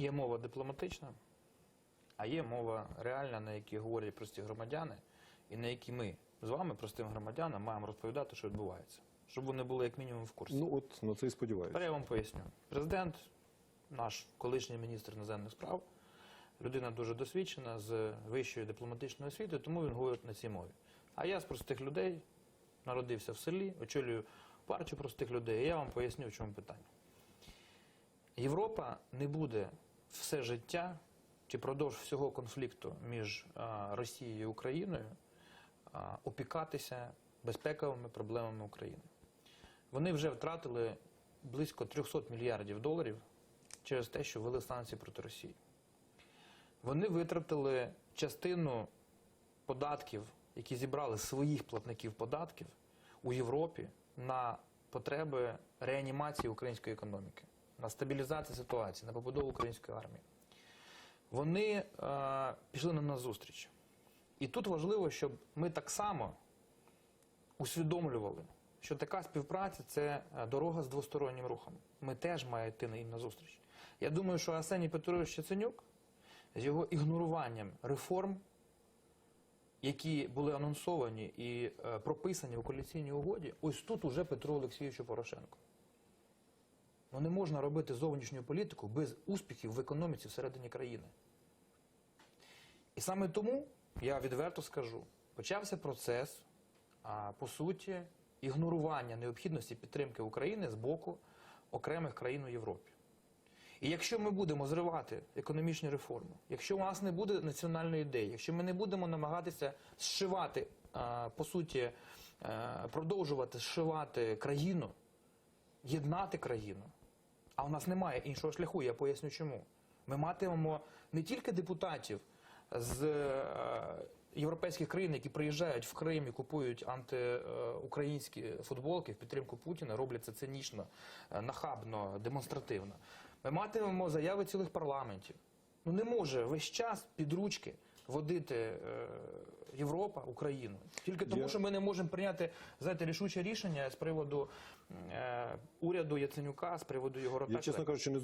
Є мова дипломатична, а є мова реальна, на якій говорять прості громадяни, і на якій ми з вами, простим громадянам, маємо розповідати, що відбувається. Щоб вони були як мінімум в курсі. Ну от на це і сподіваюся. Тепер я вам поясню. Президент, наш колишній міністр іноземних справ, людина дуже досвідчена з вищою дипломатичною освітою, тому він говорить на цій мові. А я з простих людей народився в селі, очолюю партію простих людей, і я вам поясню, в чому питання. Європа не буде все життя чи продовж всього конфлікту між Росією і Україною опікатися безпековими проблемами України. Вони вже втратили близько 300 мільярдів доларів через те, що ввели санкції проти Росії. Вони витратили частину податків, які зібрали своїх платників податків у Європі на потреби реанімації української економіки, на стабілізацію ситуації, на побудову української армії. Вони е, пішли нам на зустріч. І тут важливо, щоб ми так само усвідомлювали, що така співпраця це е, дорога з двостороннім рухом. Ми теж маємо йти на їм на зустріч. Я думаю, що Арсеній Петрович Яценюк з його ігноруванням реформ, які були анонсовані і е, прописані у коаліційній угоді, ось тут уже Петру Олексійовичу Порошенко. Ну не можна робити зовнішню політику без успіхів в економіці всередині країни. І саме тому, я відверто скажу, почався процес, а, по суті, ігнорування необхідності підтримки України з боку окремих країн у Європі. І якщо ми будемо зривати економічні реформи, якщо у нас не буде національної ідеї, якщо ми не будемо намагатися зшивати, а, по суті, е, продовжувати зшивати країну, єднати країну, а у нас немає іншого шляху, я поясню чому. Ми матимемо не тільки депутатів з е, європейських країн, які приїжджають в Крим і купують антиукраїнські футболки в підтримку Путіна, роблять це цинічно, е, нахабно, демонстративно. Ми матимемо заяви цілих парламентів. Ну не може весь час під ручки водити е, Європа Україну. Тільки тому, Я- що ми не можемо прийняти знаєте, рішуче рішення з приводу е, уряду Яценюка, з приводу його Я, ротації. чесно кажучи, не